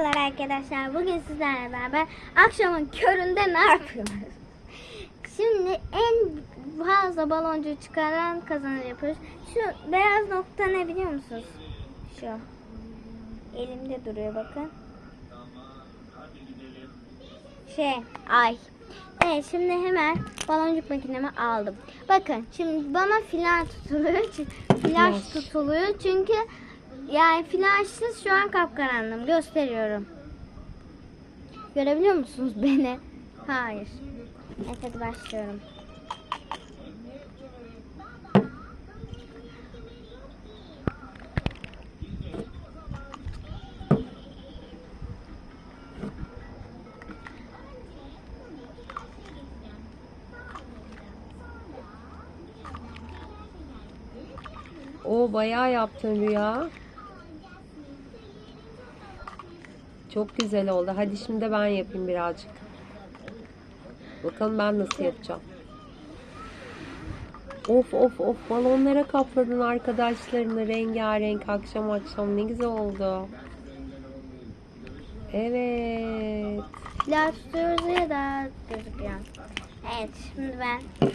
Merhabalar arkadaşlar. Bugün sizlerle beraber akşamın köründe ne yapıyoruz? Şimdi en fazla baloncu çıkaran kazanır yapıyoruz. Şu beyaz nokta ne biliyor musunuz? Şu. Elimde duruyor bakın. Şey, ay. Evet şimdi hemen baloncuk makinemi aldım. Bakın şimdi bana flash tutuluyor. Flash. tutuluyor çünkü yani flashsız şu an kapkaranlığım. Gösteriyorum. Görebiliyor musunuz beni? Hayır. Evet başlıyorum. O bayağı yaptın Rüya. Çok güzel oldu. Hadi şimdi de ben yapayım birazcık. Bakalım ben nasıl yapacağım. Of of of balonlara kapladın arkadaşlarını rengarenk akşam akşam ne güzel oldu. Evet. Flash tutuyoruz ya da gözüküyor. Evet şimdi ben.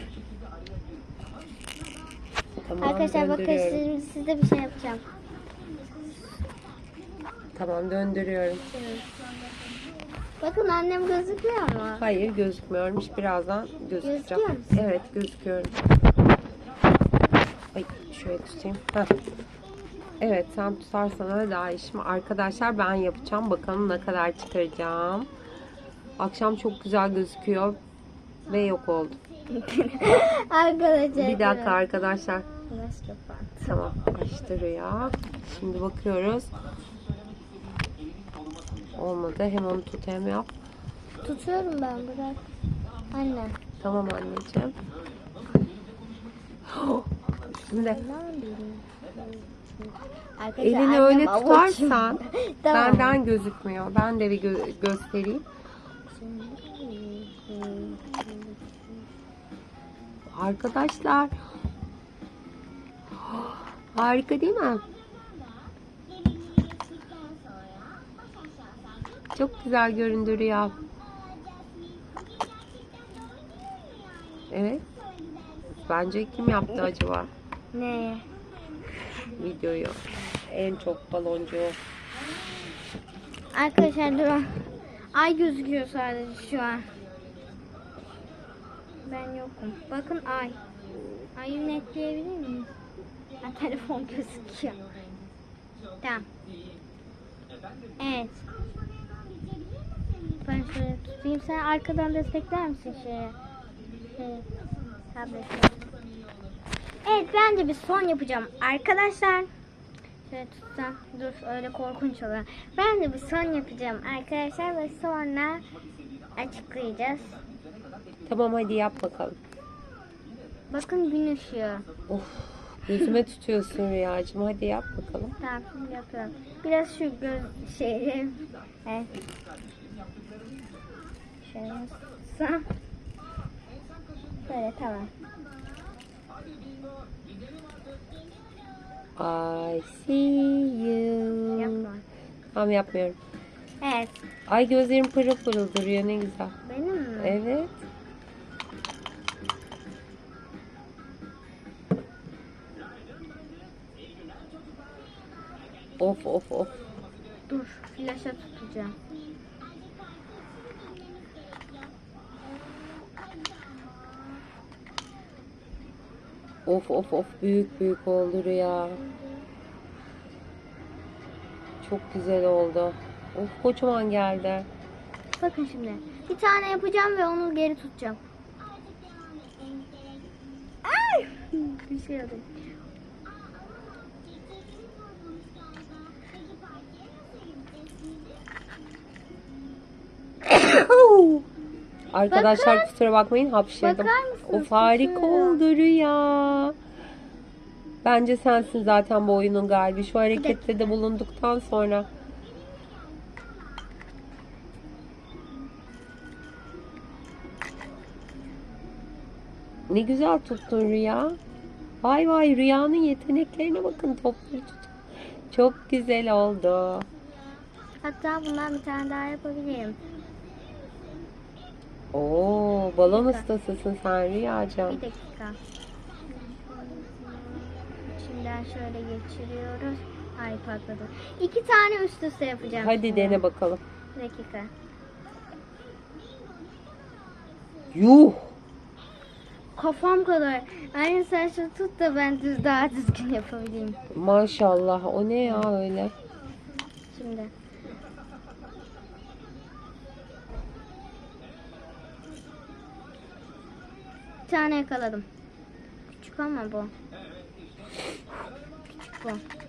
Tamam Arkadaşlar bakın şimdi size bir şey yapacağım. Tamam döndürüyorum. Bakın annem gözüküyor mu? Hayır gözükmüyormuş. Birazdan gözükeceğim. Gözüküyor musun? Evet gözüküyorum. Ay şöyle tutayım. Heh. Evet sen tutarsan öyle daha iyi. Şimdi arkadaşlar ben yapacağım. Bakalım ne kadar çıkaracağım. Akşam çok güzel gözüküyor. Ve yok oldu. Arkadaşlar. Bir dakika arkadaşlar. Tamam açtı rüya. Şimdi bakıyoruz. Olmadı. Hem onu tut hem yap. Tutuyorum ben bırak. Anne. Tamam anneciğim. Üstünde. Arkadaşlar, Elini öyle tutarsan Tamam. benden gözükmüyor. Ben de bir gö- göstereyim. Arkadaşlar. Harika değil mi? Çok güzel göründü Rüya. Evet. Bence kim yaptı acaba Ne? videoyu? En çok baloncu. Arkadaşlar durun. Ay gözüküyor sadece şu an. Ben yokum. Bakın ay. Ayı netleyebilir miyim? Ha, telefon gözüküyor. Tamam. Evet. Ben şöyle tutayım. Sen arkadan destekler misin şeye? Şey, tablete. Evet ben de bir son yapacağım arkadaşlar. Şöyle tutsam. Dur öyle korkunç oluyor. Ben de bir son yapacağım arkadaşlar ve sonra açıklayacağız. Tamam hadi yap bakalım. Bakın gün ışığı. Of gözüme tutuyorsun Rüyacığım. Hadi yap bakalım. Tamam yapıyorum. Biraz şu göz şeyi. Evet. Şöyle tutsam. Böyle tamam. I see you. Yapma. Tamam yapmıyorum. Evet. Ay gözlerim pırıl pırıl duruyor ne güzel. Benim mi? Evet. Of of of. Dur. Flaşa tutacağım. Of of of büyük büyük oldu Rüya. Çok güzel oldu. Of kocaman geldi. Bakın şimdi. Bir tane yapacağım ve onu geri tutacağım. Ay! Bir şey oldu. Arkadaşlar Bakın. kusura bakmayın hapşırdım. Bakar? Of harika oldu Rüya. Bence sensin zaten bu oyunun galibi. Şu harekette de bulunduktan sonra. Ne güzel tuttun Rüya. Vay vay Rüya'nın yeteneklerine bakın topları tut. Çok güzel oldu. Hatta bundan bir tane daha yapabilirim. Oo, balon ustasısın sen Rüyacığım. Bir dakika. İçinden şöyle geçiriyoruz. Ay patladı. İki tane üst üste yapacağım. Hadi şimdi. dene bakalım. Bir dakika. Yuh! Kafam kadar. Aynı sen şunu tut da ben düz daha düzgün yapabileyim. Maşallah. O ne ya öyle? Şimdi. Tane yakaladım. Küçük ama bu. Küçük bu.